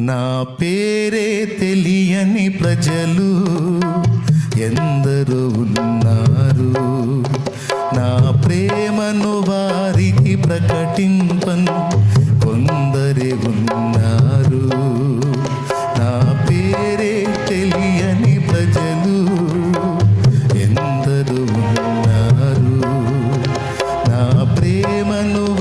నా పేరే తెలియని ప్రజలు ఎందరు ఉన్నారు. నా ప్రేమను వారికి ప్రకటింపను కొందరి ఉన్నారు. నా పేరే తెలియని ప్రజలు ఎందరు ఉన్నారు. నా ప్రేమను